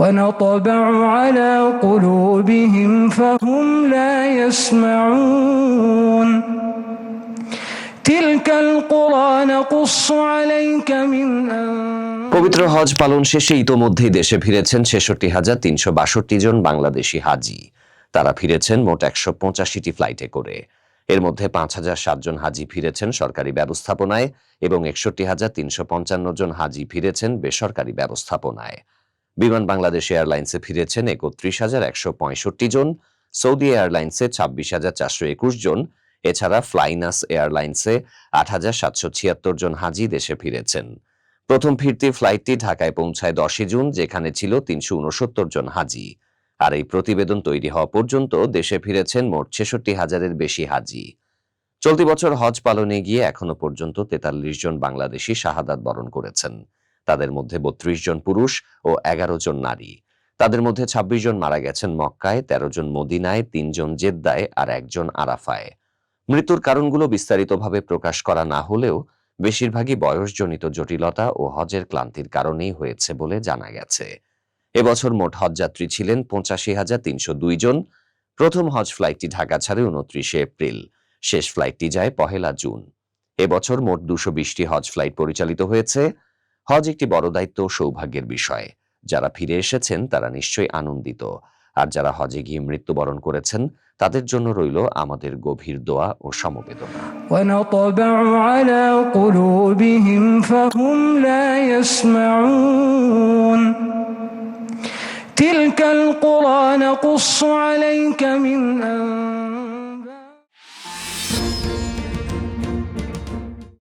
ونطبع على قلوبهم فهم لا يسمعون تلك القرى نقص عليك من أنباء পবিত্র হজ পালন শেষে ইতোমধ্যেই দেশে ফিরেছেন ছেষট্টি হাজার তিনশো বাষট্টি জন বাংলাদেশি হাজি তারা ফিরেছেন মোট একশো পঁচাশিটি ফ্লাইটে করে এর মধ্যে পাঁচ হাজার সাতজন হাজি ফিরেছেন সরকারি ব্যবস্থাপনায় এবং একষট্টি হাজার তিনশো পঞ্চান্ন জন হাজি ফিরেছেন বেসরকারি ব্যবস্থাপনায় বিমান বাংলাদেশ এয়ারলাইন্সে ফিরেছেন একত্রিশ হাজার একশো পঁয়ষট্টি জন, সৌদি এয়ারলাইন্সে ছাব্বিশ হাজার চারশো একুশ জন, এছাড়া ফ্লাইনাস এয়ারলাইন্সে আট হাজার সাতশো ছিয়াত্তর জন হাজি দেশে ফিরেছেন। প্রথম ফিরতি ফ্লাইটটি ঢাকায় পৌঁছায় দশই জুন, যেখানে ছিল তিনশো উনসত্তর জন হাজি। আর এই প্রতিবেদন তৈরি হওয়া পর্যন্ত দেশে ফিরেছেন মোট ছেষট্টি হাজারের বেশি হাজি। চলতি বছর হজ পালনে গিয়ে এখনও পর্যন্ত তেতাল্লিশ জন বাংলাদেশি শাহাদাত বরণ করেছেন। তাদের মধ্যে বত্রিশ জন পুরুষ ও এগারো জন নারী। তাদের মধ্যে ২৬ জন মারা গেছেন মক্কায় ১৩ জন মদিনায় তিনজন জেদ্দায় আর একজন আরাফায়। মৃত্যুর কারণগুলো বিস্তারিতভাবে প্রকাশ করা না হলেও বেশিরভাগই বয়সজনিত জটিলতা ও হজের ক্লান্তির কারণেই হয়েছে বলে জানা গেছে। এবছর মোট হজযাত্রী ছিলেন পঁচাশি হাজার তিনশো দুই জন। প্রথম হজ ফ্লাইটটি ঢাকা ছাড়ে উনত্রিশে এপ্রিল। শেষ ফ্লাইটটি যায় পহেলা জুন। এবছর মোট দুশো বিশটি হজ ফ্লাইট পরিচালিত হয়েছে। হজ একটি বড় দায়িত্ব ও সৌভাগ্যের বিষয় যারা ফিরে এসেছেন তারা নিশ্চয়ই আনন্দিত আর যারা হজে গিয়ে মৃত্যুবরণ করেছেন তাদের জন্য রইল আমাদের গভীর দোয়া ও সমবেদনা ونطبع على قلوبهم فهم لا يسمعون تلك القرى نقص عليك من أنباء